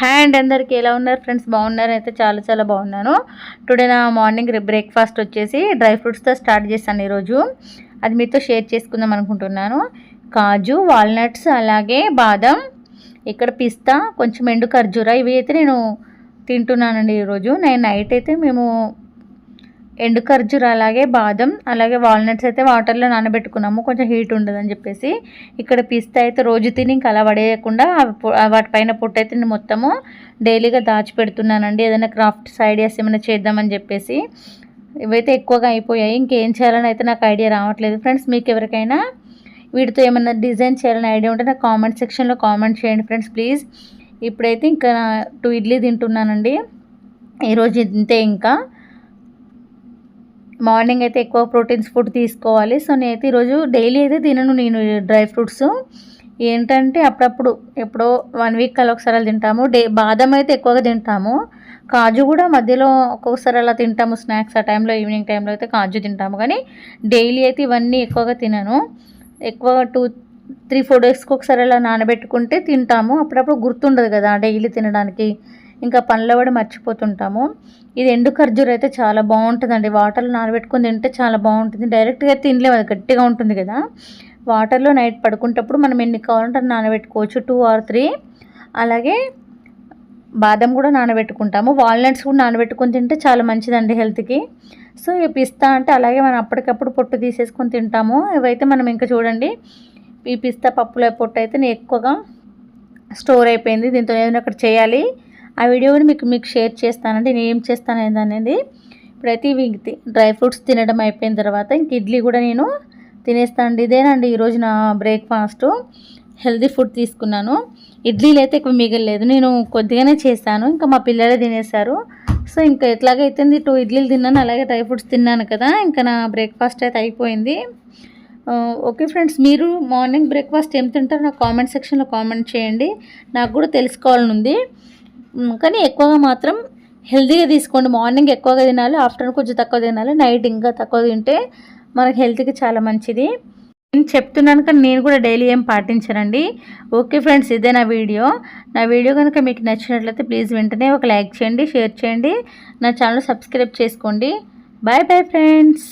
Hand and అందరికీ ఎలా ఉన్నారు ఫ్రెండ్స్? బాగున్నారు. అయితే చాలా చాలా బాగున్నాను. టుడే నా మార్నింగ్ బ్రేక్ఫాస్ట్ వచ్చేసి డ్రై ఫ్రూట్స్తో స్టార్ట్ చేశాను ఈరోజు. అది మీతో షేర్ చేసుకుందాం అనుకుంటున్నాను. కాజు వాల్నట్స్ అలాగే బాదం ఇక్కడ పిస్తా కొంచెం ఎండు ఖర్జూర. ఇవి అయితే నేను తింటున్నానండి ఈరోజు. నేను నైట్ అయితే మేము ఎండు ఖర్జూర అలాగే బాదం అలాగే వాల్నట్స్ అయితే వాటర్లో నానబెట్టుకున్నాము. కొంచెం హీట్ ఉండదని చెప్పేసి. ఇక్కడ పిస్తా అయితే రోజు తిని ఇంకా అలా పడేయకుండా వాటిపైన పొట్టు అయితే నేను మొత్తము డైలీగా దాచిపెడుతున్నానండి ఏదైనా క్రాఫ్ట్స్ ఐడియాస్ ఏమైనా చేద్దామని చెప్పేసి. ఇవైతే ఎక్కువగా అయిపోయాయి. ఇంకేం చేయాలని అయితే నాకు ఐడియా రావట్లేదు. ఫ్రెండ్స్ మీకు ఎవరికైనా వీటితో ఏమైనా డిజైన్ చేయాలని ఐడియా ఉంటే నాకు కామెంట్ సెక్షన్లో కామెంట్ చేయండి ఫ్రెండ్స్ ప్లీజ్. ఇప్పుడైతే ఇంకా టూ ఇడ్లీ తింటున్నానండి. ఈరోజు ఇంతే ఇంకా. మార్నింగ్ అయితే ఎక్కువ ప్రోటీన్స్ ఫుడ్ తీసుకోవాలి. సో నేనైతే ఈరోజు డైలీ అయితే తినను నేను డ్రై ఫ్రూట్స్. ఏంటంటే అప్పుడప్పుడు ఎప్పుడో వన్ వీక్ అలా ఒకసారి అలా తింటాము. డే బాదం అయితే ఎక్కువగా తింటాము. కాజు కూడా మధ్యలో ఒక్కొక్కసారి అలా తింటాము. స్నాక్స్ ఆ టైంలో ఈవినింగ్ టైంలో అయితే కాజు తింటాము. కానీ డైలీ అయితే ఇవన్నీ ఎక్కువగా తినను. ఎక్కువ టూ త్రీ ఫోర్ డేస్కి ఒకసారి అలా నానబెట్టుకుంటే తింటాము. అప్పుడప్పుడు గుర్తుండదు కదా డైలీ తినడానికి. ఇంకా పనులు కూడా మర్చిపోతుంటాము. ఇది ఎండు ఖర్జూర అయితే చాలా బాగుంటుందండి. వాటర్లో నానబెట్టుకుని తింటే చాలా బాగుంటుంది. డైరెక్ట్గా తినలేము. అది గట్టిగా ఉంటుంది కదా. వాటర్లో నైట్ పడుకుంటప్పుడు మనం ఎన్ని కావాలంటే నానబెట్టుకోవచ్చు. టూ ఆర్ త్రీ అలాగే బాదం కూడా నానబెట్టుకుంటాము. వాల్నట్స్ కూడా నానబెట్టుకొని తింటే చాలా మంచిదండి హెల్త్కి సో ఈ పిస్తా అంటే అలాగే మనం అప్పటికప్పుడు పొట్టు తీసేసుకొని తింటాము. ఇవైతే మనం ఇంకా చూడండి. ఈ పిస్తా పప్పుల పొట్టు అయితే నేను ఎక్కువగా స్టోర్ అయిపోయింది. దీంతో ఏదైనా అక్కడ చేయాలి. ఆ వీడియో కూడా మీకు మీకు షేర్ చేస్తానండి. నేను ఏం చేస్తాను అనేది ఇప్పుడైతే ఇవి డ్రై ఫ్రూట్స్ తినడం అయిపోయిన తర్వాత ఇంక ఇడ్లీ కూడా నేను తినేస్తానండి. ఇదేనండి ఈరోజు నా బ్రేక్ఫాస్ట్. హెల్దీ ఫుడ్ తీసుకున్నాను. ఇడ్లీలు అయితే ఎక్కువ మిగలేదు నేను కొద్దిగానే చేశాను. ఇంకా మా పిల్లలే తినేశారు. సో ఇంకా ఎట్లాగైతే టూ ఇడ్లీలు తిన్నాను అలాగే డ్రై ఫ్రూట్స్ తిన్నాను కదా. ఇంకా నా బ్రేక్ఫాస్ట్ అయితే అయిపోయింది. ఓకే ఫ్రెండ్స్ మీరు మార్నింగ్ బ్రేక్ఫాస్ట్ ఏం తింటారో నాకు కామెంట్ సెక్షన్లో కామెంట్ చేయండి. నాకు కూడా తెలుసుకోవాలని ఉంది కానీ ఎక్కువగా మాత్రం హెల్తీగా తీసుకోండి. మార్నింగ్ ఎక్కువగా తినాలి ఆఫ్టర్నూన్ కొంచెం తక్కువ తినాలి నైట్ ఇంకా తక్కువ తింటే మనకి హెల్త్కి చాలా మంచిది. నేను చెప్తున్నాను కానీ నేను కూడా డైలీ ఏం పాటించనండి. ఓకే ఫ్రెండ్స్ ఇదే నా వీడియో. నా వీడియో కనుక మీకు నచ్చినట్లయితే ప్లీజ్ వెంటనే ఒక లైక్ చేయండి షేర్ చేయండి. నా ఛానల్ సబ్స్క్రైబ్ చేసుకోండి. Bye bye friends.